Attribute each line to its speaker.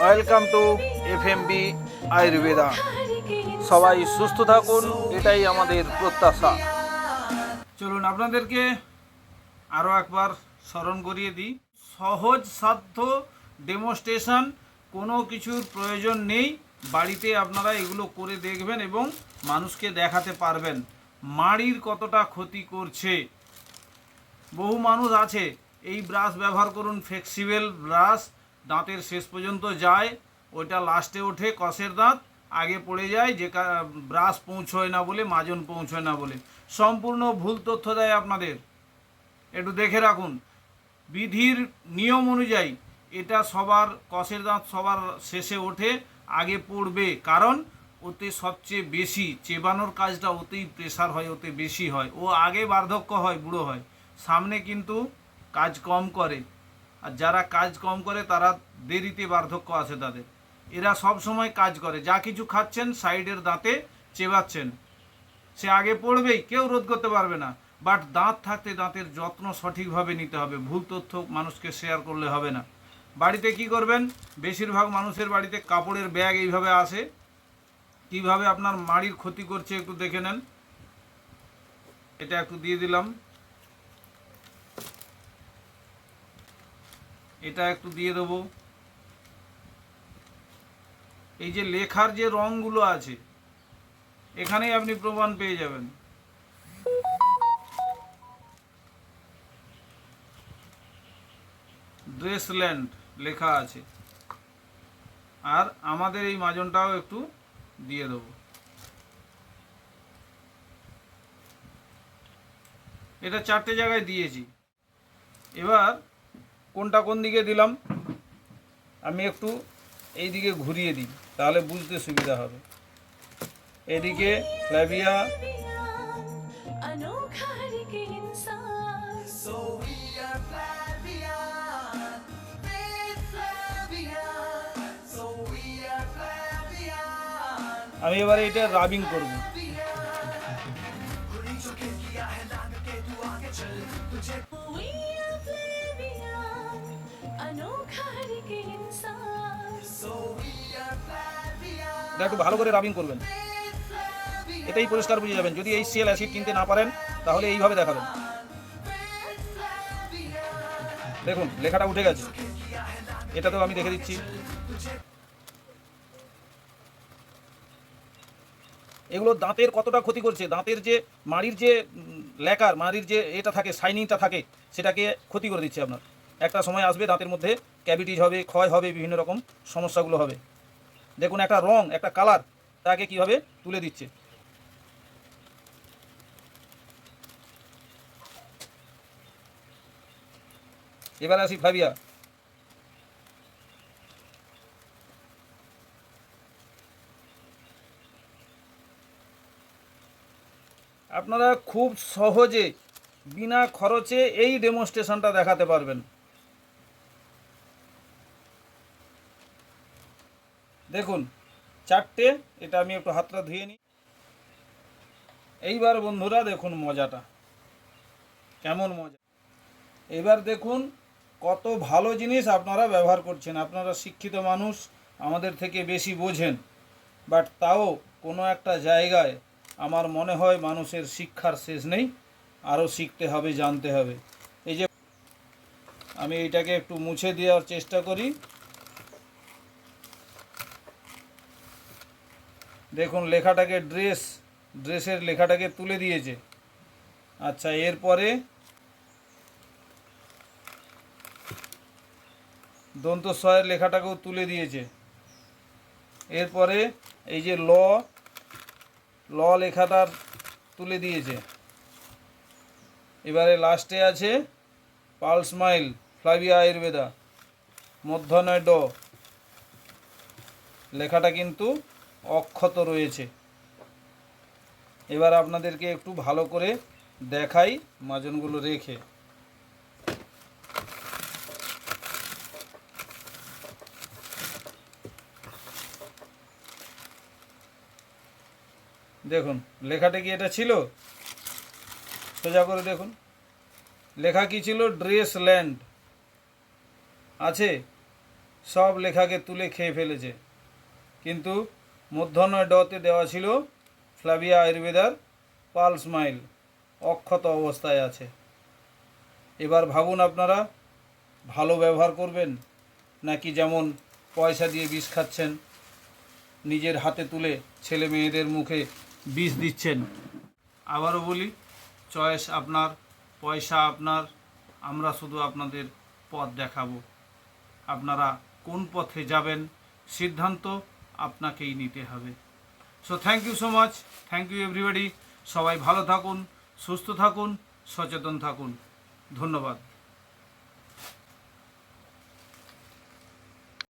Speaker 1: Welcome to F M B Ayurveda সবাই সুস্থ থাকুন, এটাই আমাদের প্রত্যাশা। চলুন আপনাদেরকে আরও একবার স্মরণ করিয়ে দিই। সহজ সাধ্য ডেমোস্ট্রেশন কোনো কিছুর প্রয়োজন নেই। বাড়িতে আপনারা এগুলো করে দেখবেন এবং মানুষকে দেখাতে পারবেন মাড়ির কতটা ক্ষতি করছে। বহু মানুষ আছে, এই ব্রাশ ব্যবহার করুন ফ্লেক্সিবল ব্রাশ। দাঁতের শেষ পর্যন্ত যায়, ওইটা লাস্টে ওঠে, কষের দাঁত, আগে পড়ে যায়, যে ব্রাশ পৌঁছয় না বলে, মাজন পৌঁছয় না বলে। সম্পূর্ণ ভুল তথ্য দেয় আপনাদের। একটু দেখে রাখুন। বিধির নিয়ম অনুযায়ী এটা সবার, কষের দাঁত সবার শেষে ওঠে, আগে পড়বে। কারণ ওতে সবচেয়ে বেশি, চেবানোর কাজটা ওতেই প্রেশার হয়, ওতে বেশি হয়। ও আগে বার্ধক্য হয়, বুড়ো হয়। সামনে কিন্তু কাজ কম করে। আর যারা কাজ কম করে, তারা দেরিতে বার্ধক্য আসে তাদের। এরা সব সময় কাজ করে। যা কিছু খাচ্ছেন, সাইডের দাঁতে চেবাচ্ছেন। সে আগে পড়বেই, কেউ রোধ করতে পারবে না। বাট দাঁত থাকতে দাঁতের যত্ন সঠিকভাবে নিতে হবে। ভুল তথ্য মানুষকে শেয়ার করলে হবে না। বাড়িতে কি করবেন? বেশিরভাগ মানুষের বাড়িতে কাপড়ের ব্যাগ এইভাবে আসে। কীভাবে আপনার মাড়ির ক্ষতি করছে একটু দেখে নেন। এটা একটু দিয়ে দিলাম। এটা একটু দিয়ে দেবো। এই যে লেখার যে রঙগুলো আছে, এখানেই আপনি প্রমাণ পেয়ে যাবেন। ড্রেসল্যান্ড লেখা আছে। আর আমাদের এই মাজনটাও একটু দিয়ে দেবো। এটা চারটে জায়গায় দিয়েছি। এবার কোনটা কোন দিকে দিলাম আমি একটু এই দিকে ঘুরিয়ে দিই তাহলে বুঝতে সুবিধা হবে। এদিকে ফ্ল্যাভিয়া। আমি এবারে এটা রাবিং করব।
Speaker 2: We
Speaker 1: এটা একটু ভালো করে রাবিং করবেন। এটাই পরিষ্কার বুঝে যাবেন। যদি এই সিএল অ্যাসিড কিনতে না পারেন, তাহলে এইভাবে দেখাবেন। দেখুন, লেখাটা উঠে গেছে। এটাতেও আমি দেখে দিচ্ছি। এগুলো দাঁতের কতটা ক্ষতি করছে? দাঁতের যে মাড়ির যে লেকার মাড়ির যে এটা থাকে শাইনিংটা থাকে, সেটাকে ক্ষতি করে দিচ্ছে আপনার। একটা সময় আসবে দাঁতের মধ্যে ক্যাভিটিজ হবে, ক্ষয় হবে, বিভিন্ন রকম সমস্যাগুলো হবে। দেখুন একটা রং, একটা কালার তাকে কীভাবে তুলে দিচ্ছে। এবার আসি ফ্লাভিয়া আপনারা খুব সহজে বিনা খরচে এই ডেমনস্ট্রেশনটা দেখাতে পারবেন। দেখুন, চারটে, এটা আমি একটু হাতটা ধুয়ে নিই। এইবার বন্ধুরা দেখুন মজাটা। কেমন মজা। এবার দেখুন কত ভালো জিনিস আপনারা ব্যবহার করছেন। আপনারা শিক্ষিত মানুষ, আমাদের থেকে বেশি বোঝেন। বাট তাও কোনো একটা জায়গায় আমার মনে হয় মানুষের শিক্ষার শেষ নেই। আরও শিখতে হবে, জানতে হবে। এই যে আমি এটাকে একটু মুছে দেওয়ার চেষ্টা করি। দেখুন, লেখাটাকে ড্রেস ড্রেসের লেখাটাকে তুলে দিয়েছে। আচ্ছা এরপরে দন্তস্বয়ের লেখাটাকেও তুলে দিয়েছে। এরপরে এই যে ল ল লেখাটার তুলে দিয়েছে। এবারে লাস্টে আছে পালস মাইল ফ্লাভিয়া আয়ুর্বেদা, মধ্যাহ্নয় ড। লেখাটা কিন্তু অক্ষত রয়েছে। এবার আপনাদেরকে একটু ভালো করে দেখাই মাজনগুলো রেখে। দেখুন, লেখাটা কি এটা ছিল? সোজা করে দেখুন। লেখা কি ছিল? Dress land. আছে? সব লেখাকে তুলে খেয়ে ফেলেছে। কিন্তু মধ্যাহ্নয় ডতে দেওয়া ছিল ফ্লাভিয়া আয়ুর্বেদার পালস মাইল অক্ষত অবস্থায় আছে। এবার ভাবুন আপনারা, ভালো ব্যবহার করবেন নাকি যেমন পয়সা দিয়ে বিষ খাচ্ছেন, নিজের হাতে তুলে ছেলে মেয়েদের মুখে বিষ দিচ্ছেন। আবারও বলি, চয়েস আপনার, পয়সা আপনার, আমরা শুধু আপনাদের পথ দেখাবো। আপনারা কোন পথে যাবেন, সিদ্ধান্ত আপনাকেই নিতে হবে। So thank you so much thank you everybody সবাই ভালো থাকুন, সুস্থ থাকুন, সচেতন থাকুন। ধন্যবাদ।